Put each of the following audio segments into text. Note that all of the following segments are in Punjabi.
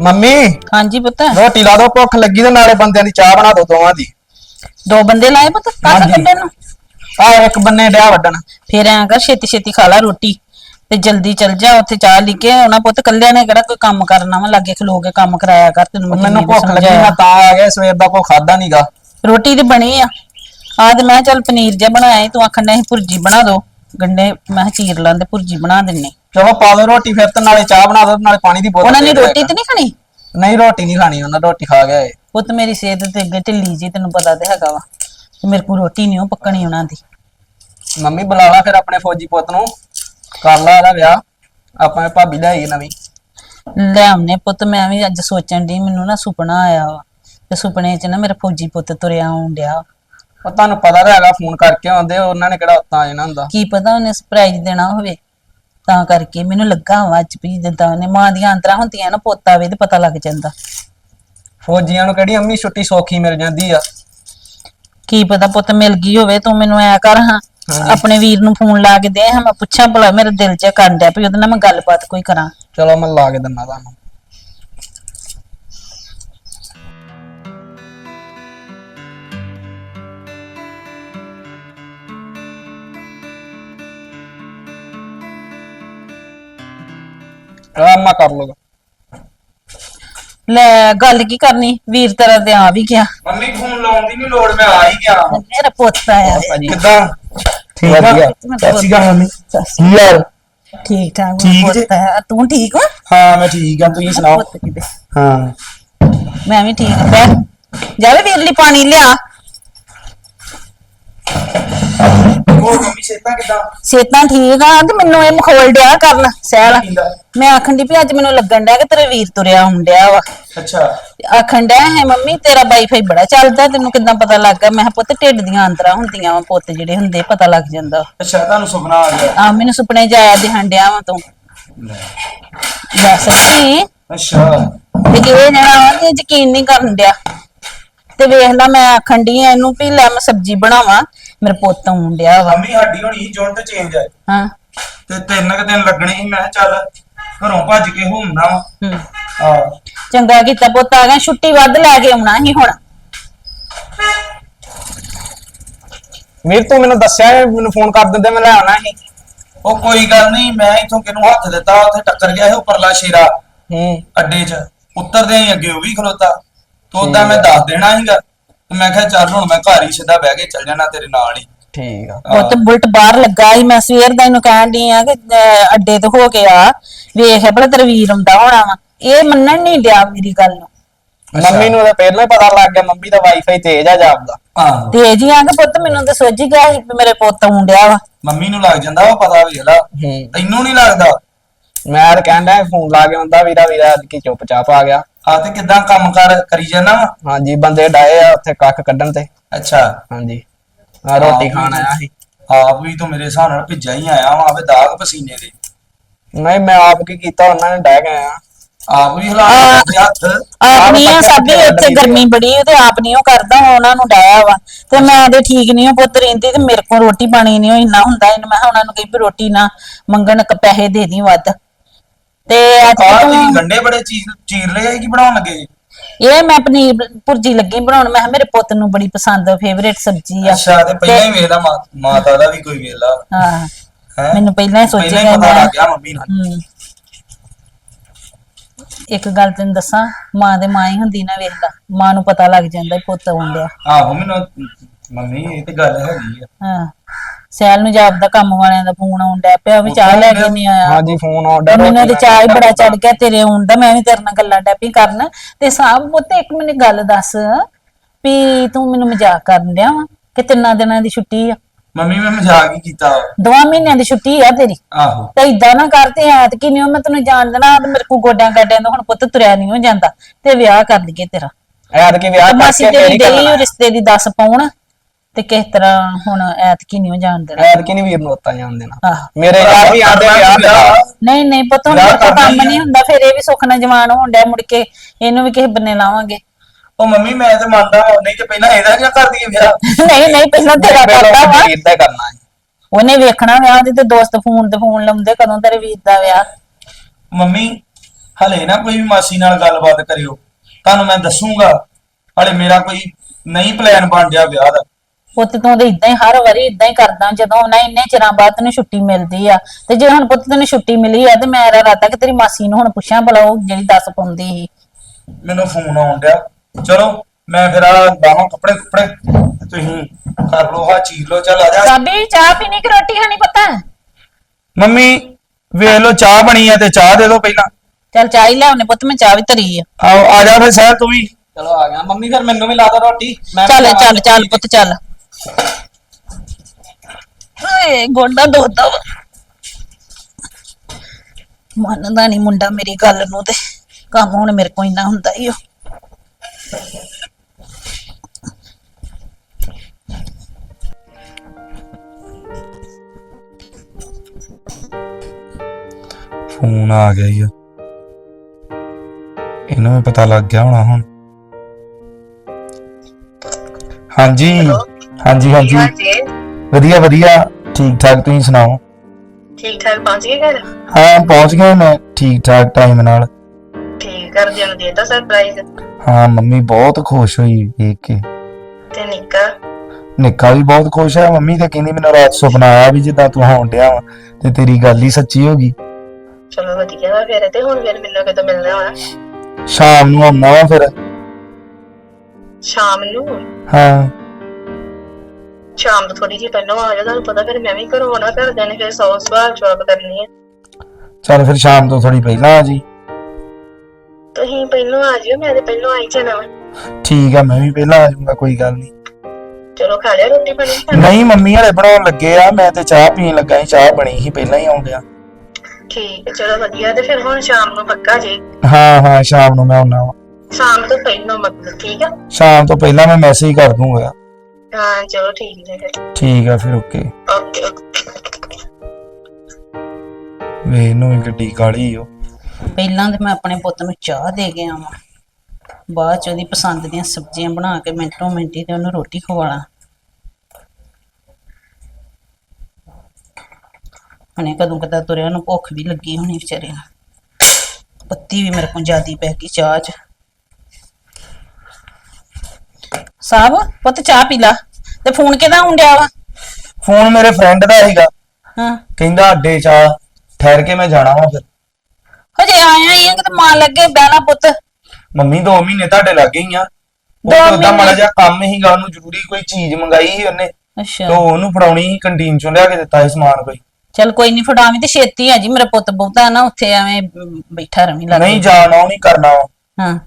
ਮੰਮੀ ਹਾਂਜੀ ਪੁੱਤ। ਰੋਟੀ ਲਾ ਦੋ ਭੁੱਖ ਲੱਗੀ ਤੇ ਨਾਲੇ ਬੰਦਿਆਂ ਦੀ ਚਾਹ ਬਣਾ ਦੋ ਦੋਵਾਂ ਦੀ। ਦੋ ਬੰਦੇ ਲਾਏ ਪੁੱਤ ਕਾਹ ਹਾਂਜੀ। ਕੱਢਣ ਨੂੰ? ਆ ਇੱਕ ਬੰਨੇ ਡਿਆ ਵੱਡਣ ਫਿਰ ਐਂ ਕਰ ਛੇਤੀ ਛੇਤੀ ਖਾ ਲਾ ਰੋਟੀ ਤੇ ਜਲਦੀ ਚੱਲ ਜਾ ਉੱਥੇ ਚਾਹ ਲਿ ਕੇ ਉਹਨਾਂ ਪੁੱਤ ਕੱਲਿਆਂ ਨੇ ਕਿਹੜਾ ਕੋਈ ਕੰਮ ਕਰਨਾ ਵਾ? ਲਾਗੇ ਖਲੋ ਕੇ ਕੰਮ ਕਰਾਇਆ ਕਰ ਤੈਨੂੰ ਮੈਂ ਮੈਨੂੰ ਕਿੰਨੀ ਭੁੱਖ ਵਾਰ ਲੱਗੀ ਸਮਝਾਇਆ। ਮੈਂ ਤਾਂ ਆ ਗਿਆ ਸਵੇਰ ਦਾ ਕੋਈ ਖਾਦਾ ਨਹੀਂਗਾ ਰੋਟੀ ਤੇ ਬਣੀ ਆ। ਆ ਤੇ ਮੈਂ ਕਿਹਾ ਚੱਲ ਪਨੀਰ ਜਿਹਾ ਬਣਾਇਆ ਸੀ, ਤੂੰ ਆਖਣ ਡਿਆ ਸੀ ਭੁਰਜੀ ਬਣਾ ਦੋ। ਗੰਡੇ ਮੈਂ ਕਿਹਾ ਚੀਰ ਲਾਂ ਤੇ ਭੁਰਜੀ ਬਣਾ ਦਿੰਨੇ। ਚਲੋ ਪਾ ਦੋ ਰੋਟੀ ਫਿਰ ਤੇ ਨਾਲੇ ਚਾਹ ਬਣਾ ਦੋ ਨਾਲੇ ਪਾਣੀ ਦੀ ਬੋਤਲ ਉਹਨਾਂ ਨੇ ਦੇ ਦਿਆ ਰੋਟੀ। ਤੇ ਨਹੀਂ ਖਾਣੀ? ਨਹੀਂ ਰੋਟੀ ਨਹੀਂ ਖਾਣੀ ਉਹਨਾਂ ਰੋਟੀ ਖਾ ਗਿਆ ਏ। ਪੁੱਤ ਮੇਰੀ ਸਿਹਤ ਤੇ ਅੱਗੇ ਢਿੱਲੀ ਜੀ ਤੈਨੂੰ ਪਤਾ ਤੇ ਹੈਗਾ ਵਾ ਤੇ ਮੇਰੇ ਕੋਲ ਰੋਟੀ ਨਹੀਂ ਉਹ ਪੱਕਣੀ ਉਹਨਾਂ ਦੀ। ਮੰਮੀ ਬੁਲਾ ਲਾ ਫਿਰ ਆਪਣੇ ਫੌਜੀ ਪੁੱਤ ਨੂੰ। ਕਰ ਲਾ ਇਹਦਾ ਵਿਆਹ। ਆਪਾਂ ਭਾਬੀ ਲੈ ਆਈ ਨਵੀਂ। ਲੈ ਆਉਨੇ ਪੁੱਤ ਮੈਂ ਵੀ ਅੱਜ ਸੋਚਣ ਦੀ ਮੈਨੂੰ ਨਾ ਸੁਪਨਾ ਆਇਆ ਵਾ ਤੇ ਸੁਪਨੇ 'ਚ ਨਾ ਮੇਰਾ ਫੌਜੀ ਪੁੱਤ ਤੁਰਿਆ ਆਉਣ ਡਿਆ। ਉਹ ਤੁਹਾਨੂੰ ਪਤਾ ਤਾਂ ਹੈਗਾ ਫੋਨ ਕਰਕੇ ਆਉਂਦੇ ਉਹਨਾਂ ਨੇ ਕਿਹੜਾ ਉੱਤਾਂ ਆ ਜਾਣਾ ਹੁੰਦਾ। ਕੀ ਪਤਾ ਉਹਨੇ ਸਰਪ੍ਰਾਈਜ਼ ਦੇਣਾ ਹੋਵੇ। ਤਾਂ ਕਰਕੇ ਮੈਨੂੰ ਲੱਗਾ ਵਾ ਅੱਜ ਵੀ ਜਿੱਦਾਂ ਉਹਨੇ ਮਾਂ ਦੀਆਂ ਅੰਤਰਾ ਹੁੰਦੀਆਂ ਨਾ ਪੁੱਤ ਆਵੇ ਤੇ ਪਤਾ ਲੱਗ ਜਾਂਦਾ। ਫੌਜੀਆਂ ਨੂੰ ਕਿਹੜੀ ਅੰਮੀ ਛੁੱਟੀ ਸੌਖੀ ਮਿਲ ਜਾਂਦੀ ਆ? ਕੀ ਪਤਾ ਪੁੱਤ ਮਿਲ ਗਈ ਹੋਵੇ ਤੂੰ ਮੈਨੂੰ ਐ ਕਰ ਹਾਂ ਆਪਣੇ ਵੀਰ ਨੂੰ ਫੋਨ ਲਾ ਕੇ ਦੇ ਹਾਂ ਮੈਂ ਪੁੱਛਾਂ ਭਲਾ ਮੇਰੇ ਦਿਲ 'ਚ ਕਰਨ ਡਿਆ ਵੀ ਉਹਦੇ ਨਾਲ ਮੈਂ ਗੱਲਬਾਤ ਕੋਈ ਕਰਾਂ। ਚਲੋ ਮੈਂ ਲਾ ਕੇ ਦਿੰਦਾ ਤੁਹਾਨੂੰ। ਆ ਮੈਂ ਕਰ ਲੂਗਾ ਲੈ ਗੱਲ ਕੀ ਕਰਨੀ? ਵੀਰ ਤੇਰਾ ਤੇ ਆ ਵੀ ਗਿਆ। ਮੰਮੀ ਫੋਨ ਲਾਉਣ ਦੀ ਨਹੀਂ ਲੋੜ ਮੈਂ ਆ ਹੀ ਗਿਆ। ਮੇਰਾ ਪੁੱਤ ਆਇਆ ਵੇ। ਕਿੱਦਾਂ? ਠੀਕ ਆ। ਸਤਿ ਸ਼੍ਰੀ ਅਕਾਲ ਮੰਮੀ। ਸਤਿ ਯਾਰ ਠੀਕ ਠਾਕ ਠੀਕ ਪੁੱਤ ਜੇ? ਹੈ ਤੂੰ ਠੀਕ ਵਾ? ਹਾਂ ਮੈਂ ਠੀਕ ਆ। ਤੁਸੀਂ ਸੁਣਾਓ? ਪੁੱਤ ਕਿਤੇ ਹਾਂ। ਮੈਂ ਵੀ ਠੀਕ ਆ। ਬੈ ਜਾਵੇ ਵੀਰ ਲਈ ਪਾਣੀ ਲਿਆ। ਹੋਰ ਮੰਮੀ ਸੇਤਾ ਕਿੱਦਾਂ? ਸੇਤਾਂ ਠੀਕ ਆ ਤੇ ਮੈਨੂੰ ਇਹ ਮਖੌਲ ਡਿਆ ਕਰਨ ਸਹਿਲ? ਮੈਂ ਆਖਣ ਦੀ ਵੀ ਅੱਜ ਮੈਨੂੰ ਲੱਗਣ ਡਿਆ ਕਿ ਤੇਰੇ ਵੀਰ ਤੁਰਿਆ ਹੁੰਦਿਆ ਵਾ। ਅੱਛਾ। ਆਖਣ ਡਿਆ ਹੈ ਮੰਮੀ ਤੇਰਾ ਵਾਈਫਾਈ ਬੜਾ ਚੱਲਦਾ ਤੈਨੂੰ ਕਿੱਦਾਂ ਪਤਾ ਲੱਗਾ ਮੈਂ ਕਿਹਾ ਪੁੱਤ ਢਿੱਡ ਦੀਆਂ ਅੰਦਰਾਂ ਹੁੰਦੀਆਂ ਵਾ ਪੁੱਤ ਜਿਹੜੇ ਹੁੰਦੇ ਪਤਾ ਲੱਗ ਜਾਂਦਾ ਅੱਛਾ ਤੁਹਾਨੂੰ ਸੁਪਨਾ ਆ ਗਿਆ? ਆ ਮੈਨੂੰ ਸੁਪਨੇ ਚ ਆਇਆ ਦਿਹਣ ਡਿਆ ਵਾ ਤੂੰ। ਦੱਸ ਅੱਛਾ। ਤੇ ਇਹ ਜਣਾ ਵਾ ਤੇ ਯਕੀਨ ਨਹੀਂ ਕਰਨ ਡਿਆ। ਤੇ ਵੇਖ ਲੈ ਮੈਂ ਆਖਣ ਡਈ ਆ ਇਹਨੂੰ ਵੀ ਲੈ ਮੈਂ ਸਬਜ਼ੀ ਬਣਾਵਾਂ ਮੇਰੇ ਪੁੱਤ ਆਉਣ ਡਿਆ ਵਾ। ਮੰਮੀ ਸਾਡੀ ਹੋਣੀ ਜੁਨਟ ਚੇਂਜ ਹੈ ਹਾਂ। ਤੇ ਤਿੰਨ ਕੁ ਦਿਨ ਲੱਗਣੇ ਸੀ ਮੈਂ ਕਿਹਾ ਚੱਲ ਘਰੋਂ ਭੱਜ ਕੇ ਹੋਮਣਾ ਹੂੰ। ਆ ਚੰਗਾ ਕੀਤਾ ਪੁੱਤ ਆ ਗਿਆ ਛੁੱਟੀ ਵੱਧ ਲੈ ਕੇ ਆਉਣਾ ਸੀ ਹੁਣ। ਵੀਰ ਤੂੰ ਮੈਨੂੰ ਦੱਸਿਆ ਮੈਨੂੰ ਫੋਨ ਕਰ ਦਿੰਦੇ ਮੈਂ ਲੈ ਆਉਣਾ ਸੀ। ਉਹ ਕੋਈ ਗੱਲ ਨਹੀਂ ਮੈਂ ਇਥੋਂ ਕਿਨੂੰ ਹੱਥ ਦਿੱਤਾ ਉੱਥੇ ਟੱਕਰ ਗਿਆ ਸੀ ਉਹ ਪਰਲਾ ਸ਼ੇਰਾ। ਹੂੰ। ਅੱਡੇ 'ਚ। ਉਤਰਦੇ ਹੀ ਅੱਗੇ ਉਹ ਵੀ ਖਲੋਤਾ। ਤੇ ਉਦਾਂ ਮੈਂ ਦੱਸ ਦੇਣਾ ਸੀਗਾ ਤੇ ਮੈਂ ਕਿਹਾ ਚੱਲ ਹੁਣ ਮੈਂ ਘਰ ਹੀ ਸਿੱਧਾ ਬਹਿ ਕੇ ਚੱਲ ਜਾਣਾ ਤੇਰੇ ਨਾਲ ਹੀ। ਠੀਕ ਆ। ਪੁੱਤ ਬੁਲਟ ਬਾਹਰ ਲੱਗਾ ਸੀ ਮੈਂ ਸਵੇਰ ਦਾ ਇਹਨੂੰ ਕਹਿਣ ਡਈ ਆ ਕਿ ਅਹ, ਅੱਡੇ ਤੋਂ ਹੋ ਕੇ ਆ। ਵੇਖ ਭਲਾ ਤੇਰਾ ਵੀਰ ਆਉਂਦਾ ਹੋਣਾ ਵਾ। ਇਹ ਮੰਨਣ ਨਹੀਂ ਡਿਆ ਮੇਰੀ ਗੱਲ ਨੂੰ। ਮੰਮੀ ਨੂੰ ਤਾਂ ਪਹਿਲਾਂ ਹੀ ਪਤਾ ਲੱਗ ਗਿਆ ਮੰਮੀ ਦਾ ਵਾਈਫਾਈ ਤੇਜ਼ ਆ ਜਾਪਦਾ ਆਹੋ ਤੇ ਜੀ ਆ ਕਿ ਪੁੱਤ ਮੈਨੂੰ ਤਾਂ ਹੀ ਗਿਆ ਸੀ ਵੀ ਮੇਰੇ ਪੁੱਤ ਆਉਣ ਡਿਆ ਵਾ। ਮੰਮੀ ਨੂੰ ਲੱਗ ਜਾਂਦਾ ਉਹ ਪਤਾ ਵੇਖ ਲਾ। ਹੂੰ। ਤੈਨੂੰ ਨਹੀਂ ਲੱਗਦਾ? ਮੈਂ ਤਾਂ ਕਹਿੰਦਾ ਫੋਨ ਲਾ ਕੇ ਆਉਂਦਾ ਵੀਰਾ ਵੀਰਾ ਅੱਜ ਕੀ ਚੁੱਪਚਾਪ ਆ ਗਿਆ। ਆ ਤੇ ਕਿਦਾਂ ਕੰਮ ਕਰ ਕਰੀ ਜਾਣਾ ਹਾਂਜੀ ਬੰਦੇ ਡਾਏ ਆ ਉੱਥੇ ਕੱਖ ਕੱਢਣ ਤੇ। ਅੱਛਾ। ਹਾਂਜੀ। ਆ ਰੋਟੀ ਖਾਣ ਆਇਆ ਸੀ। ਆਪ ਵੀ ਤੂੰ ਮੇਰੇ ਹਿਸਾਬ ਨਾਲ ਭਿੱਜਾ ਹੀ ਆਇਆ ਵਾ ਆਵੇ ਦਾਗ ਪਸੀਨੇ ਦੇ। ਨਹੀਂ ਮੈਂ ਆਪ ਕੀ ਕੀਤਾ ਉਹਨਾਂ ਨੇ ਡਾਇ ਗਏ ਆ ਆਪ ਵੀ ਹਿਲਾ ਹੱਥ। ਆਪ ਨਹੀਂ ਆ ਸਾਡੀ ਕੱਢ ਗਰਮੀ ਬੜੀ ਤੇ ਆਪ ਨਹੀਂ ਉਹ ਕਰਦਾ ਉਹਨਾਂ ਨੂੰ ਡਾਇਆ ਵਾ। ਤੇ ਮੈਂ ਤੇ ਠੀਕ ਨਹੀਂ ਉਹ ਪੁੱਤ ਰਹਿੰਦੀ ਤੇ ਮੇਰੇ ਕੋਲ ਰੋਟੀ ਪਾਣੀ ਨਹੀਂ ਇੰਨਾ ਹੁੰਦਾ ਇਹਨੂੰ ਮੈਂ ਕਿਹਾ ਉਹਨਾਂ ਨੂੰ ਕਹੀ ਵੀ ਰੋਟੀ ਨਾ ਮੰਗਣ ਕ ਪੈਸੇ ਦੇ ਦੀ ਵੱਧ। ਤੇ ਆ ਤੂੰ- ਤੁਸੀਂ ਗੰਡੇ ਬੜੇ ਚੀਰ ਚੀਰ ਲਏ ਆ ਕੀ ਬਣਾਉਣ ਲੱਗੇ ਜੀ? ਇਹ ਮੈਂ ਪਨੀਰ ਭੁਰਜੀ ਲੱਗੀ ਬਣਾਉਣ ਮੈਂ ਕਿਹਾ ਮੇਰੇ ਪੁੱਤ ਨੂੰ ਬੜੀ ਪਸੰਦ ਫੇਵਰੇਟ ਸਬਜ਼ੀ ਆ। ਅੱਛਾ ਤੇ ਪਹਿਲਾਂ ਹੀ ਵੇਖਦਾ ਮਾ- ਮਾਤਾ ਦਾ ਵੀ ਕੋਈ ਵੇਲਾ ਹਾਂ ਹੈ? ਮੈਨੂੰ ਪਹਿਲਾਂ ਹੀ ਸੋਚਿਆ ਪਹਿਲਾਂ ਹੀ ਪਤਾ ਲੱਗ ਗਿਆ ਮੰਮੀ ਨਾਲ। ਹਮ। ਇੱਕ ਗੱਲ ਤੈਨੂੰ ਦੱਸਾਂ ਮਾਂ ਦੇ ਮਾਂ ਹੀ ਹੁੰਦੀ ਨਾ ਵੇਖ ਲਾ ਮਾਂ ਨੂੰ ਪਤਾ ਲੱਗ ਜਾਂਦਾ ਵੀ ਪੁੱਤ ਆਉਣ ਡਿਆ ਆਹੋ ਮੈਨੂੰ ਮੰਮੀ ਇਹ ਤੇ ਗੱਲ ਹੈਗੀ ਆ। ਹਾਂ। ਸੈਲ ਨੂੰ ਜਾਪਦਾ ਕੰਮ ਵਾਲਿਆਂ ਦਾ ਫੋਨ ਆਉਣ ਡਿਆ ਪਿਆ ਵੀ ਚਾਹ ਲੈ ਕੇ ਨਹੀਂ ਆਇਆ। ਹਾਂਜੀ ਫੋਨ ਆਰਡਰ ਮੈਨੂੰ ਤੇ ਚਾਹ ਹੀ ਬੜਾ ਚੜ ਗਿਆ ਤੇਰੇ ਆਉਣ ਦਾ ਮੈਂ ਵੀ ਤੇਰੇ ਨਾਲ ਗੱਲਾਂ ਡੈਪੀ ਕਰਨ। ਤੇ ਸਾਹਬ ਪੁੱਤ ਇੱਕ ਮੈਨੂੰ ਗੱਲ ਦੱਸ ਵੀ ਤੂੰ ਮੈਨੂੰ ਮਜ਼ਾਕ ਕਰਨ ਡਿਆ ਵਾ ਕਿ ਤਿੰਨਾਂ ਦਿਨਾਂ ਦੀ ਛੁੱਟੀ ਆ? ਮੰਮੀ ਮੈਂ ਮਜ਼ਾਕ ਹੀ ਕੀਤਾ। ਦੋਵਾਂ ਮਹੀਨਿਆਂ ਦੀ ਛੁੱਟੀ ਆ ਤੇਰੀ। ਆਹੋ। ਤੇ ਇਦਾਂ ਨਾ ਕਰਤੇ ਐਤ ਕਿ ਨਹੀਂ ਮੈਂ ਤੈਨੂੰ ਜਾਣ ਦੇਣਾ ਤੇ ਮੇਰੇ ਕੋ ਗੋਡਿਆਂ ਗੱਡਿਆਂ ਤੋਂ ਹੁਣ ਪੁੱਤ ਤੁਰਿਆ ਨਹੀਂ ਹੋ ਜਾਂਦਾ। ਤੇ ਵਿਆਹ ਕਰ ਲਈਏ ਤੇਰਾ। ਐਦ ਕੀ ਵਿਆਹ ਤੇ ਮਾਸੀ ਕਰਕੇ ਕਰਨਾ ਰਿਸ਼ਤੇ ਦੀ ਦੱਸ ਪਾਉਣ। ਤੇ ਕਿਸ ਤਰ੍ਹਾਂ ਹੁਣ ਐਤ ਕੀ ਨਹੀਂ ਜਾਣ ਦੇਣਾ। ਐਦ ਕੀ ਨਹੀਂ ਵੀਰ ਨੂੰ ਉੱਤਾ ਜਾਣ ਦੇਣਾ। ਆਹ। ਮੇਰੇ ਘਰ ਵੀ ਆਂਦੇ ਵਿਆਹ ਤੇ। ਨਹੀਂ ਨਹੀਂ ਪਤਾ ਹੁਣ ਕਰਨਾ ਕੰਮ। ਨਹੀਂ ਹੁੰਦਾ ਫਿਰ ਇਹ ਵੀ ਸੁੱਖ ਨਾਲ ਜਵਾਨ ਹੋਣ ਡਿਆ ਮੁੜ ਕੇ ਇਹਨੂੰ ਵੀ ਕਿਸੇ ਬੰਨੇ ਲਾਵਾਂਗੇ। ਉਹ ਮੰਮੀ ਮੈਂ ਤੇ ਮੰਨਦਾ ਵਾਂ, ਨਹੀਂ ਤੇ ਪਹਿਲਾਂ ਇਹਦਾ ਕਿਆ ਕਰਦੀ ਵਿਆਹ? ਨਹੀਂ ਨਹੀਂ ਪਹਿਲਾਂ ਤੇਰਾ ਕਰਦਾ ਵਾ। ਵੀਰ ਦਾ ਕਰਨਾ ਹੈ ਉਹਨੇ ਵੇਖਣਾ ਵਿਆਹ ਦੇ ਤੇ ਦੋਸਤ ਫੋਨ ਤੇ ਫੋਨ ਲਾਉਂਦੇ ਕਦੋਂ ਤੇਰੇ ਵੀਰ ਦਾ ਵਿਆਹ। ਮੰਮੀ ਹਲੇ ਨਾ ਕੋਈ ਵੀ ਮਾਸੀ ਨਾਲ ਗੱਲਬਾਤ ਕਰਿਓ। ਤੁਹਾਨੂੰ ਮੈਂ ਦੱਸੂਗਾ ਹਲੇ ਮੇਰਾ ਕੋਈ ਨਹੀਂ ਪਲਾਨ ਬਣ ਰਿਹਾ ਵਿਆਹ ਦਾ। ਪੁੱਤ ਤੂੰ ਤੇ ਇਦਾਂ ਹੀ ਹਰ ਵਾਰੀ ਇਦਾਂ ਹੀ ਕਰਦਾ ਜਦੋਂ ਨਾ ਇੰਨੇ ਚਿਰਾਂ ਬਾਅਦ ਤੈਨੂੰ ਛੁੱਟੀ ਮਿਲਦੀ ਆ। ਤੇ ਜੇ ਹੁਣ ਪੁੱਤ ਤੈਨੂੰ ਛੁੱਟੀ ਮਿਲੀ ਆ ਤੇ ਮੇਰਾ ਇਰਾਦਾ ਕਿ ਤੇਰੀ ਮਾਸੀ ਨੂੰ ਹੁਣ ਪੁੱਛਾਂ ਭਲਾ ਉਹ ਜਿਹੜੀ ਦੱਸ ਪਾਉਂਦੀ ਸੀ। ਮੈਨੂੰ ਫੋਨ ਆਉਣ ਡਿਆ। ਚਲੋ ਮੈਂ ਫਿਰ ਆ ਬਾਹਾਂ ਕੱਪੜੇ ਕੁੱਪੜੇ। ਤੁਸੀਂ ਕਰ ਲਓ ਹਾਂ ਚੀਰ ਲਓ ਚੱਲ ਆ ਜਾ। ਸਾਬੀ ਚਾਹ ਪੀਣੀ ਕਿ ਰੋਟੀ ਖਾਣੀ ਪਤਾ? ਮੰਮੀ ਵੇਖ ਲਓ ਚਾਹ ਬਣੀ ਆ ਤੇ ਚਾਹ ਦੇ ਦਿਓ ਪਹਿਲਾਂ। ਚੱਲ ਚਾਹ ਹੀ ਲਿਆਉਣੇ ਪੁੱਤ ਮੈਂ ਚਾਹ ਵੀ ਧਰੀ ਆ। ਆਓ ਆ ਜਾ ਫਿਰ ਸਹਿਰ ਤੂੰ ਵੀ। ਚਲੋ ਆ ਗਿਆ। ਮੰਮੀ ਫਿਰ ਮੈਨੂੰ ਵੀ ਲਾ ਦੋ ਰੋਟੀ। ਮੈਂ ਵੀ ਚੱਲ। ਚੱਲ ਚੱਲ ਪੁੱਤ ਚੱਲ। ਗੋਡਾ ਦੋਦਾ ਵਾ। ਮੰਨਦਾ ਨਹੀਂ ਮੁੰਡਾ ਮੇਰੀ ਗੱਲ ਨੂੰ ਤੇ ਕੰਮ ਹੁਣ ਮੇਰੇ ਕੋਲ ਇੰਨਾ ਹੁੰਦਾ ਹੀ ਉਹ ਫੋਨ ਆ ਗਿਆ ਈ ਆ। ਇਹਨੂੰ ਵੀ ਪਤਾ ਲੱਗ ਗਿਆ ਹੋਣਾ ਹੁਣ। ਹਾਂਜੀ। ਹਾਂਜੀ ਹਾਂਜੀ। ਹਾਂਜੀ ਵਧੀਆ ਵਧੀਆ। ਠੀਕ ਠਾਕ ਤੁਸੀਂ ਸੁਣਾਓ? ਠੀਕ ਠਾਕ ਪਹੁੰਚ ਗਏ ਘਰ? ਹਾਂ ਪਹੁੰਚ ਗਏ ਮੈਂ ਠੀਕ ਠਾਕ ਟਾਈਮ ਨਾਲ। ਠੀਕ ਕਰ ਨੂੰ ਦੇਤਾ ਸਰਪ੍ਰਾਈਜ਼ ਹਾਂ ਮੰਮੀ ਬਹੁਤ ਖੁਸ਼ ਹੋਈ ਵੇਖ ਕੇ। ਤੇ ਨਿੱਕਾ? ਨਿੱਕਾ ਵੀ ਬਹੁਤ ਖੁਸ਼ ਹੈ ਮੰਮੀ ਤੇ ਕਹਿੰਦੀ ਮੈਨੂੰ ਰਾਤ ਸੁਪਨਾ ਆਇਆ ਵੀ ਜਿੱਦਾਂ ਤੂੰ ਹੋਣ ਡਿਆ ਵਾ ਤੇ ਤੇਰੀ ਗੱਲ ਹੀ ਸੱਚੀ ਹੋ ਗਈ। ਚਲੋ ਵਧੀਆ ਵਾ ਫਿਰ ਤੇ ਹੁਣ ਫਿਰ ਮੈਨੂੰ ਕਿਤੇ ਮਿਲਣਾ ਵਾ? ਸ਼ਾਮ ਨੂੰ ਆਉਣਾ ਵਾ ਫਿਰ। ਸ਼ਾਮ ਨੂੰ? ਹਾਂ। ਸ਼ਾਮ ਤੋਂ ਥੋੜੀ ਜਿਹੀ ਪਹਿਲਾਂ ਆ ਜਾ ਤੁਹਾਨੂੰ ਪਤਾ ਫਿਰ ਮੈਂ ਵੀ ਘਰੋਂ ਆਉਣਾ ਘਰਦਿਆਂ ਨੇ ਫਿਰ ਸੌ ਸਵਾਲ ਜਵਾਬ ਕਰਨੀ ਹੈ ਚੱਲ ਫਿਰ ਸ਼ਾਮ ਤੋਂ ਥੋੜੀ ਪਹਿਲਾਂ ਆ ਜੀ। ਤੁਸੀਂ ਪਹਿਲਾਂ ਆ ਜਿਓ ਮੈਂ ਤੇ ਪਹਿਲਾਂ ਆਈ ਜਾਣਾ ਵਾ। ਠੀਕ ਆ ਮੈਂ ਵੀ ਪਹਿਲਾਂ ਆ ਜਾਊਂਗਾ ਕੋਈ ਗੱਲ ਨਹੀਂ। ਚਲੋ ਖਾ ਲਿਆ ਰੋਟੀ ਪਾਣੀ? ਨਹੀਂ ਮੰਮੀ ਹਲੇ ਬਣਾਉਣ ਲੱਗੇ ਆ ਮੈਂ ਤੇ ਚਾਹ ਪੀਣ ਲੱਗਾ ਸੀ ਚਾਹ ਬਣੀ ਸੀ ਪਹਿਲਾਂ ਹੀ ਆਉਣ ਡਿਆ ਠੀਕ ਹੈ ਚਲੋ ਵਧੀਆ ਤੇ ਫਿਰ ਹੁਣ ਸ਼ਾਮ ਨੂੰ ਪੱਕਾ ਜੀ। ਹਾਂ ਹਾਂ ਸ਼ਾਮ ਨੂੰ ਮੈਂ ਆਉਣਾ ਵਾ। ਸ਼ਾਮ ਤੋਂ ਪਹਿਲਾਂ ਮਤਲਬ ਠੀਕ ਆ? ਸ਼ਾਮ ਤੋਂ ਪਹਿਲਾਂ ਮੈਂ ਮੈਸੇਜ ਕਰ ਦੂੰਗਾ। ਹਾਂ ਚਲੋ ਠੀਕ ਹੈ ਫਿਰ। ਠੀਕ ਆ ਫਿਰ ਓਕੇ ਓਕੇ ਓਕੇ ਵੇ ਵੀ ਗੱਡੀ ਕਾਲੀ ਓ। ਪਹਿਲਾਂ ਤੇ ਮੈਂ ਆਪਣੇ ਪੁੱਤ ਨੂੰ ਚਾਹ ਦੇ ਕੇ ਆਵਾਂ। ਬਾਅਦ ਚ ਉਹਦੀ ਪਸੰਦ ਦੀਆਂ ਸਬਜ਼ੀਆਂ ਬਣਾ ਕੇ ਮਿੰਟੋ ਮਿੰਟੀ ਤੇ ਉਹਨੂੰ ਰੋਟੀ ਖਵਾਲਾਂ ਹਣੇ ਕਦੋਂ ਕਦਾ ਤੁਰਿਆ ਨੂੰ ਭੁੱਖ ਵੀ ਲੱਗੀ ਹੋਣੀ ਵਿਚਾਰੇ ਨੂੰ। ਪੱਤੀ ਵੀ ਮੇਰੇ ਕੋਲ ਜਿਆਦੀ ਪੈ ਗਈ ਚਾਹ ਚ। ਸਾਹਿਬ ਪੁੱਤ ਚਾਹ ਪੀ ਲਾ। ਤੇ ਫੋਨ ਕਿਹਦਾ ਹੁੰਦਿਆ ਵਾ? ਫੋਨ ਮੇਰੇ ਫਰੈਂਡ ਦਾ ਸੀਗਾ। ਹਾਂ। ਕਹਿੰਦਾ ਅੱਡੇ ਚ ਆ ਠਹਿਰ ਕੇ ਮੈਂ ਜਾਣਾ ਵਾ ਫਿਰ। ਹਜੇ ਆਇਆ ਹੀ ਆ ਕਿ ਮਾਂ ਲੱਗੇ ਬਹਿਣਾ ਪੁੱਤ। ਮੰਮੀ 2 ਮਹੀਨੇ ਤੁਹਾਡੇ ਲੱਗ ਗਈ ਆ। ਦੋ ਉਹ ਉਹਦਾ ਮਹੀਨੇ? ਮਾੜਾ ਜਿਹਾ ਕੰਮ ਹੀਗਾ ਉਹਨੂੰ ਜ਼ਰੂਰੀ ਕੋਈ ਚੀਜ਼ ਮੰਗਾਈ ਸੀ ਉਹਨੇ। ਅੱਛਾ। ਤੇ ਉਹਨੂੰ ਫੜਾਉਣੀ ਸੀ ਕੰਟੀਨ ਚੋਂ ਲਿਆ ਕੇ ਦਿੱਤਾ ਸੀ ਸਮਾਨ ਕੋਈ। ਚਲ ਕੋਈ ਨਹੀਂ ਫੜਾਵੀਂ ਤੇ ਛੇਤੀ ਆ ਜੀ ਮੇਰਾ ਪੁੱਤ ਬਹੁਤਾ ਨਾ ਉੱਥੇ ਐਵੇਂ ਬੈਠਾ ਰਵੀਂ ਲੱਗ ਨਹੀਂ ਜਾਣਾ ਉਹ ਨਹੀਂ ਕਰਨਾ ਵਾ। ਹਾਂ।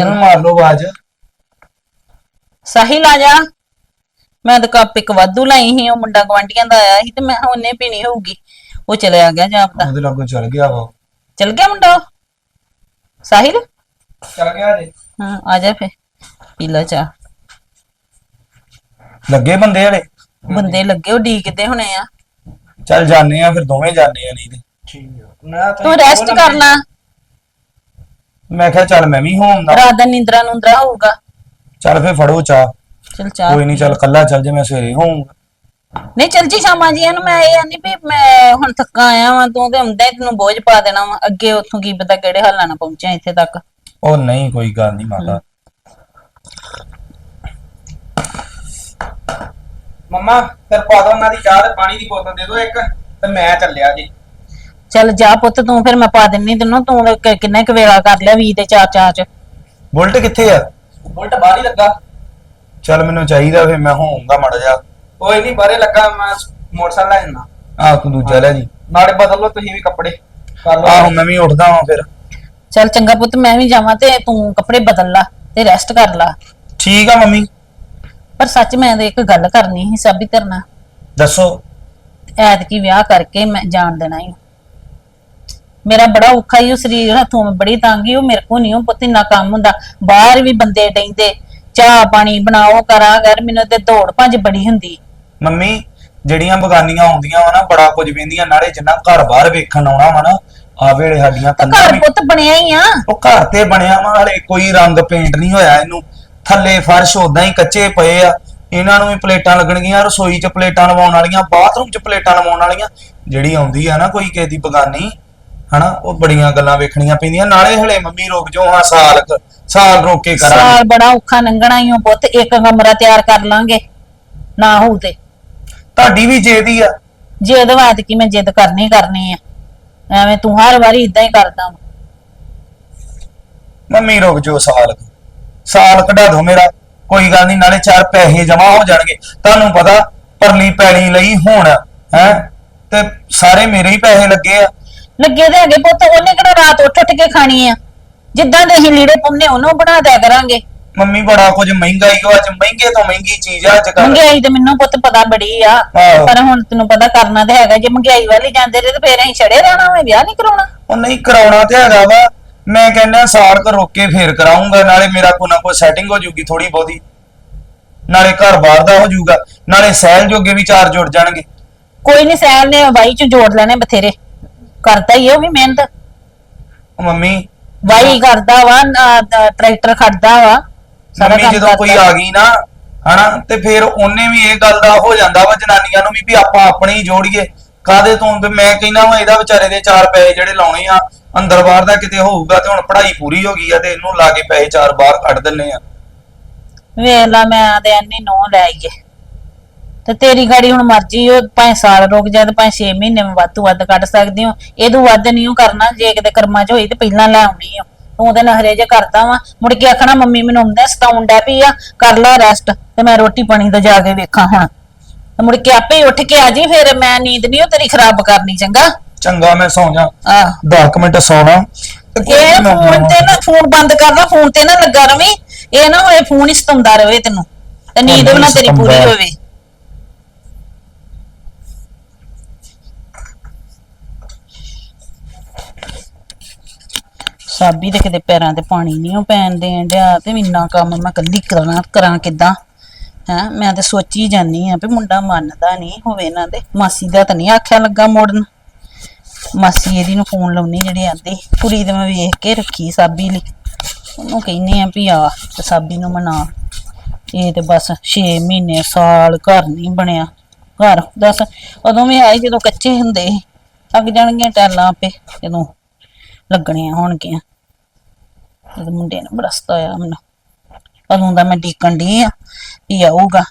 ਉਹਨੂੰ ਮਾਰ ਲਓ ਆਵਾਜ਼। ਸਾਹਿਲ ਆ ਜਾ। ਮੈਂ ਤਾਂ ਕੱਪ ਇੱਕ ਵਾਧੂ ਲਾਈ ਸੀ ਉਹ ਮੁੰਡਾ ਗਵਾਂਡੀਆਂ ਦਾ ਆਇਆ ਸੀ ਤੇ ਮੈਂ ਕਿਹਾ ਉਹਨੇ ਪੀਣੀ ਹੋਊਗੀ। ਉਹ ਚਲਿਆ ਗਿਆ ਜਾਪਦਾ। ਉਹਦੇ ਲਾਗੋਂ ਚਲ ਗਿਆ ਵਾ। ਚਲ ਗਿਆ ਮੁੰਡਾ ਉਹ? ਸਾਹਿਲ? ਚੱਲ ਗਿਆ ਜੀ ਹਾਂ ਆ ਜਾ ਫੇ ਪੀ ਲੈ ਚਾਹ। ਲੱਗੇ ਬੰਦੇ ਹਲੇ? ਬੰਦੇ ਲੱਗੇ ਉਹ ਡੀਕਦੇ ਹੋਣੇ ਆ। ਚੱਲ ਜਾਣੇ ਆ ਫਿਰ ਦੋਵੇਂ ਜਾਣੇ ਆ ਨਹੀਂ ਤੇ। ਠੀਕ ਆ। ਨਾ ਤੂੰ ਰੈਸਟ ਕਰ ਲੈ। ਮੈਂ ਕਿਹਾ ਚੱਲ ਮੈਂ ਵੀ ਹੋਉਂਦਾ ਰਾਤ ਦਾ ਨੀਂਦਰਾ ਨੂੰਦਰਾ ਹੋਊਗਾ। ਚੱਲ ਫੇ ਫੜੋ ਚਾਹ। ਚਲ ਚਾਹ ਕੋਈ ਨਹੀਂ ਚੱਲ ਕੱਲਾ ਚੱਲ ਜੇ ਮੈਂ ਸਵੇਰੇ ਹੋਊਂਗਾ ਨਹੀਂ ਚੱਲ ਜੀ ਸ਼ਾਮਾਂ ਜੀ ਨੂੰ ਮੈਂ ਇਹ ਨਹੀਂ ਵੀ ਮੈਂ ਹੁਣ ਥੱਕਾ ਆਇਆ ਵਾਂ ਤੂੰ ਤੇ ਹੁੰਦਾ ਹੀ ਤੈਨੂੰ ਬੋਝ ਪਾ ਦੇਣਾ ਵਾ। ਅੱਗੇ ਉੱਥੋਂ ਕੀ ਪਤਾ ਕਿਹੜੇ ਹਾਲਾਂ ਨਾਲ ਪਹੁੰਚਿਆ ਇੱਥੇ ਤੱਕ। ਉਹ ਨਹੀਂ ਕੋਈ ਗੱਲ ਨਹੀਂ ਮਾਤਾ। ਮੰਮਾ ਫਿਰ ਪਾ ਦੋ ਉਹਨਾਂ ਦੀ ਚਾਹ ਤੇ ਪਾਣੀ ਦੀ ਬੋਤਲ ਦੇ ਦਿਓ ਇੱਕ ਤੇ ਮੈਂ ਚੱਲਿਆ ਜੀ। ਚੱਲ ਜਾ ਪੁੱਤ ਤੂੰ ਫਿਰ ਮੈਂ ਪਾ ਦਿੰਨੀ ਤੈਨੂੰ ਤੂੰ ਕਿ- ਕਿੰਨੇ ਕੁ ਵੇਲਾ ਕਰ ਲਿਆ ਵੀ ਤੇ ਚਾਰ ਚਾਰ ਚ। ਬੁਲਟ ਕਿੱਥੇ ਆ? ਉਲਟ ਬਾਹਰ ਹੀ ਲੱਗਾ। ਚੱਲ ਮੈਨੂੰ ਚਾਹੀਦਾ ਫੇ ਮੈਂ ਹੋਊਂਗਾ ਮੜ ਜਾ ਕੋਈ ਨਹੀਂ ਬਾਹਰੇ ਲੱਗਾ ਮੈਂ ਮੋਟਰਸਾਈਕਲ ਲੈ ਜਾਣਾ ਆਹ ਤੂੰ ਦੂਜਾ ਲੈ ਜੀ। ਨਾਲੇ ਬਦਲ ਲਓ ਤੁਸੀਂ ਵੀ ਕੱਪੜੇ ਕਰ ਲਓ। ਆਹੋ ਮੈਂ ਵੀ ਉੱਠਦਾ ਹਾਂ ਫਿਰ। ਚੱਲ ਚੰਗਾ ਪੁੱਤ ਮੈਂ ਵੀ ਜਾਵਾਂ ਤੇ ਤੂੰ ਕੱਪੜੇ ਬਦਲ ਲਾ ਤੇ ਰੈਸਟ ਕਰ ਲਾ। ਠੀਕ ਆ ਮੰਮੀ। ਪਰ ਸੱਚ ਮੈਂ ਤੇ ਇੱਕ ਗੱਲ ਕਰਨੀ ਸੀ ਸਾਬੀ ਤਰਨਾ ਦੱਸੋ। ਐਤਕੀ ਵਿਆਹ ਕਰਕੇ ਮੈਂ ਜਾਣ ਦੇਣਾ ਹੀ ਮੇਰਾ ਬੜਾ ਔਖਾ ਹੀ ਉਹ ਸਰੀਰ ਹੱਥੋਂ ਬੜੀ ਤੰਗੀ ਉਹ ਮੇਰੇ ਕੋ ਨਹੀਂ ਉਹ ਪੁੱਤ ਇੰਨਾ ਕੰਮ ਹੁੰਦਾ। ਬਾਹਰ ਵੀ ਬੰਦੇ ਡੈਂਦੇ ਚਾਹ ਪਾਣੀ ਬਣਾਓ ਕਰਾ ਕਰ ਮੈਨੂੰ ਤੇ ਦੌੜ ਭੱਜ ਬੜੀ ਹੁੰਦੀ। ਮੰਮੀ ਜਿਹੜੀਆਂ ਬਗਾਨੀਆਂ ਆਉਂਦੀਆਂ ਵਾ ਨਾ ਬੜਾ ਕੁਝ ਵੇਂਦੀਆਂ ਨਾਲੇ ਜਿੰਨਾ ਘਰ ਬਾਹਰ ਵੇਖਣ ਆਉਣਾ ਵਾ ਨਾ ਆ ਵੇਲੇ ਸਾਡੀਆਂ ਕੰਨਾਂ ਘਰ ਵੀ ਪੁੱਤ ਬਣਿਆ ਹੀ ਆ। ਉਹ ਘਰ ਤੇ ਬਣਿਆ ਵਾ ਹਲੇ ਕੋਈ ਰੰਗ ਪੇਂਟ ਨਹੀਂ ਹੋਇਆ ਇਹਨੂੰ। ਥੱਲੇ ਫਰਸ਼ ਉਦਾਂ ਹੀ ਕੱਚੇ ਪਏ ਆ ਇਹਨਾਂ ਨੂੰ ਵੀ ਪਲੇਟਾਂ ਲੱਗਣਗੀਆਂ ਰਸੋਈ 'ਚ ਪਲੇਟਾਂ ਲਵਾਉਣ ਵਾਲੀਆਂ ਬਾਥਰੂਮ 'ਚ ਪਲੇਟਾਂ ਲਵਾਉਣ ਵਾਲੀਆਂ। ਜਿਹੜੀ ਆਉਂਦੀ ਆ ਨਾ ਕੋਈ ਕਿਸੇ ਦੀ ਬਗਾਨੀ ਹਨਾ ਉਹ ਬੜੀਆਂ ਗੱਲਾਂ ਵੇਖਣੀਆਂ ਪੈਂਦੀਆਂ। ਨਾਲੇ ਹਲੇ ਮੰਮੀ ਰੁਕ ਜਾਓ ਹਾਂ ਸਾਲ ਕੁ- ਸਾਲ ਰੋਕ ਕੇ ਕਰਾਂਗੇ? ਸਾਲ ਬੜਾ ਔਖਾ ਲੰਘਣਾ ਹੀ ਉਹ ਪੁੱਤ ਇੱਕ ਕਮਰਾ ਤਿਆਰ ਕਰ ਲਾਂਗੇ ਨਾ ਹੋਊ ਤੇ। ਤੁਹਾਡੀ ਵੀ ਜੇਦੀ ਆ। ਜਿੱਦ ਬਾਤ ਕੀ ਮੈਂ ਜਿੱਦ ਕਰਨੀ ਕਰਨੀ ਆ। ਐਵੇਂ ਤੂੰ ਹਰ ਵਾਰੀ ਇਦਾਂ ਹੀ ਕਰਦਾ ਵਾਂ। ਮੰਮੀ ਰੁਕ ਜਾਓ ਸਾਲ ਕੁ। ਸਾਲ ਕਢਾ ਦਿਓ ਮੇਰਾ ਕੋਈ ਗੱਲ ਨਹੀਂ ਨਾਲੇ ਚਾਰ ਪੈਸੇ ਜਮਾ ਹੋ ਜਾਣਗੇ। ਤੁਹਾਨੂੰ ਪਤਾ ਪਰਲੀ ਪੈਲੀ ਲਈ ਹੁਣ ਹੈ ਤੇ ਸਾਰੇ ਮੇਰੇ ਹੀ ਪੈਸੇ ਲੱਗੇ ਆ। ਲੱਗੇ ਤੇ ਹੈਗੇ ਪੁੱਤ ਉਹਨੇ ਕਿਹੜਾ ਰਾਤ ਉੱਠ ਉੱਠ ਕੇ ਖਾਣੀ ਆ? ਜਿੱਦਾਂ ਦੇ ਅਸੀਂ ਲੀੜੇ ਪਾਉਂਦੇ ਉਹਨੂੰ ਬਣਾ ਦਿਆ ਕਰਾਂਗੇ। ਮੰਮੀ ਬੜਾ ਕੁਝ ਮਹਿੰਗਾ ਹੀ ਅੱਜ ਮਹਿੰਗੇ ਤੋਂ ਮਹਿੰਗੀ ਚੀਜ਼ ਆ ਅੱਜ ਕੱਲ ਮਹਿੰਗਾਈ ਤੇ ਮੈਨੂੰ ਪੁੱਤ ਪਤਾ ਬੜੀ ਆ ਆਹੋ। ਪਰ ਹੁਣ ਤੈਨੂੰ ਪਤਾ ਕਰਨਾ ਤੇ ਹੈਗਾ ਜੇ ਮਹਿੰਗਾਈ ਵਾਲੀ ਜਾਂਦੇ ਰਹੇ ਤੇ ਫੇਰ ਅਸੀਂ ਛੜੇ ਰਹਿਣਾ ਹੋਵੇ ਵਿਆਹ ਨਹੀਂ ਕਰਾਉਣਾ। ਉਹ ਨਹੀਂ ਕਰਾਉਣਾ ਤੇ ਹੈਗਾ ਵਾ। ਮੈਂ ਕਹਿੰਦਾ ਸਾਲ ਕੁ ਰੁਕ ਕੇ ਫੇਰ ਕਰਾਉਂਗਾ ਨਾਲੇ ਮੇਰਾ ਕੋਈ ਨਾ ਕੋਈ ਸੈਟਿੰਗ ਹੋ ਜੂਗੀ ਥੋੜੀ ਬਹੁਤੀ। ਨਾਲੇ ਘਰ ਬਾਹਰ ਦਾ ਹੋ ਜਾਊਗਾ ਨਾਲੇ ਸਹਿਲ ਜੋਗੇ ਵੀ ਚਾਰ ਜੁੜ ਜਾਣਗੇ। ਕੋਈ ਨਹੀਂ ਸੈਲ ਨੇ ਬਾਈ ਚ ਜੋੜ ਲੈਣੇ ਬਥੇਰੇ। ਕਰਦਾ ਹੀ ਆ ਉਹ ਵੀ ਮਿਹਨਤ। ਉਹ ਮੰਮੀ ਬਾਈ ਕਰਦਾ ਵਾ ਨਾ- ਟਰੈਕਟਰ ਖੜਦਾ ਵਾ। ਸਾਰਾ ਮੰਮੀ ਕੰਮ ਜਦੋਂ ਕੋਈ ਕਰਦਾ। ਆ ਗਈ ਨਾ ਹਨਾ ਤੇ ਫਿਰ ਉਹਨੇ ਵੀ ਇਹ ਗੱਲ ਦਾ ਹੋ ਜਾਂਦਾ ਵਾ ਜਨਾਨੀਆਂ ਨੂੰ ਵੀ ਵੀ ਆਪਾਂ ਆਪਣੇ ਹੀ ਜੋੜੀਏ। ਕਾਦੇ ਤੋਂ? ਤੇ ਮੈਂ ਕਹਿੰਦਾ ਵਾ ਇਹਦਾ ਵਿਚਾਰੇ ਦੇ ਚਾਰ ਪੈਸੇ ਜਿਹੜੇ ਲਾਉਣੇ ਆ ਅੰਦਰ ਬਾਹਰ ਦਾ ਕਿਤੇ ਹੋਊਗਾ ਤੇ ਹੁਣ ਪੜ੍ਹਾਈ ਪੂਰੀ ਹੋ ਗਈ ਆ ਤੇ ਇਹਨੂੰ ਲਾ ਕੇ ਪੈਸੇ ਚਾਰ ਬਾਹਰ ਕੱਢ ਦਿੰਨੇ ਆ। ਵੇਖ ਲਾ ਮੈਂ ਆਦੇ ਅੰਨੀ ਨੋ ਲੈ ਆਈਏ। ਤੇ ਤੇਰੀ ਗਾੜੀ ਹੁਣ ਮਰਜ਼ੀ ਉਹ ਪੰਜ ਸਾਲ ਰੁਕ ਜਾ ਤੇ ਪੰਜ 6 ਮਹੀਨੇ ਮੈਂ ਵੱਧ ਤੋਂ ਵੱਧ ਕੱਢ ਸਕਦੀ ਹਾਂ। ਇਹਦੋਂ ਵੱਧ ਨਹੀਂ ਉਹ ਕਰਨਾ ਜੇ ਕਿਤੇ ਕਰਮਾਂ 'ਚ ਹੋਈ ਤੇ ਪਹਿਲਾਂ ਲੈ ਆਉਣੀ ਆ। ਤੂੰ ਉਹਦੇ ਨਾਲ ਹਰੇ ਜੇ ਕਰਦਾ ਵਾ ਮੁੜ ਕੇ ਆਖਣਾ ਮੰਮੀ ਮੈਨੂੰ ਹੁੰਦਾ ਸਤਾਉਣ ਡੈ ਪਈ ਆ ਕਰ ਲੈ ਰੈਸਟ ਤੇ ਮੈਂ ਰੋਟੀ ਪਾਣੀ ਦਾ ਜਾ ਕੇ ਵੇਖਾਂ ਹੁਣ। ਤੇ ਮੁੜ ਕੇ ਆਪੇ ਹੀ ਉੱਠ ਕੇ ਆ ਜੀ ਫਿਰ ਮੈਂ ਨੀਂਦ ਨਹੀਂ ਉਹ ਤੇਰੀ ਖਰਾਬ ਕਰਨੀ ਚੰਗਾ? ਚੰਗਾ ਮੈਂ ਸੌਂ ਜਾ। ਆਹ। 10 ਮਿੰਟ ਸੌਣਾ। ਤੇ ਕੋਈ ਇਹ ਨੀ ਫੋਨ ਤੇ ਨਾ ਫੋਨ ਬੰਦ ਕਰ ਲੈ ਫੋਨ ਤੇ ਨਾ ਲੱਗਾ ਰਵੀ। ਇਹ ਨਾ ਹੋਏ ਫੋਨ ਹੀ ਸਤਾਉਂਦਾ ਰਵੇ ਤੈਨੂੰ। ਤੇ ਨੀਂਦ ਵੀ ਨਾ ਤੇਰੀ ਪੂਰੀ। ਹੋਵੇ। ਸਾਬੀ ਦੇ ਕਿਤੇ ਪੈਰਾਂ ਤੇ ਪਾਣੀ ਨਹੀਂ ਉਹ ਪੈਣ ਦੇਣ ਡਿਆ ਤੇ ਇੰਨਾ ਕੰਮ ਮੈਂ ਕੱਲੀ ਕਰਾਂ ਕਰਾਂ ਕਿਦਾਂ? ਹੈ, ਮੈਂ ਤੇ ਸੋਚੀ ਜਾਨੀ ਆ ਵੀ ਮੁੰਡਾ ਮੰਨਦਾ ਨਹੀਂ ਹੋਵੇ ਇਹਨਾਂ ਦੇ। ਮਾਸੀ ਦਾ ਤਾਂ ਨਹੀਂ ਆਖਿਆ ਲੱਗਾ ਮੋੜਨ। ਮਾਸੀ ਇਹਦੀ ਨੂੰ ਫੋਨ ਲਾਉਣੀ ਜਿਹੜੇ ਆਂਦੇ, ਕੁੜੀ ਤੇ ਮੈਂ ਵੇਖ ਕੇ ਰੱਖੀ ਸਾਬੀ ਲਈ। ਉਹਨੂੰ ਕਹਿੰਨੇ ਆ ਵੀ ਆ ਤੇ ਸਾਬੀ ਨੂੰ ਮਨਾ। ਇਹ ਤੇ ਬਸ 6 ਮਹੀਨੇ ਸਾਲ ਘਰ ਨਹੀਂ ਬਣਿਆ। ਘਰ, ਦੱਸ, ਉਦੋਂ ਵੀ ਆਏ ਜਦੋਂ ਕੱਚੇ ਹੁੰਦੇ ਸੀ। ਲੱਗ ਜਾਣਗੀਆਂ ਟੈਲਾਂ ਆਪੇ, ਜਦੋਂ ਲੱਗਣੀਆਂ ਹੋਣਗੀਆਂ ਜਦੋਂ ਮੁੰਡੇ ਨੇ ਬੜਾ ਸਤਾਇਆ ਮੈਨੂੰ। ਕਦੋਂ ਦਾ ਮੈਂ ਡੀਕਣ ਡਈ ਆ ਵੀ ਆਊਗਾ?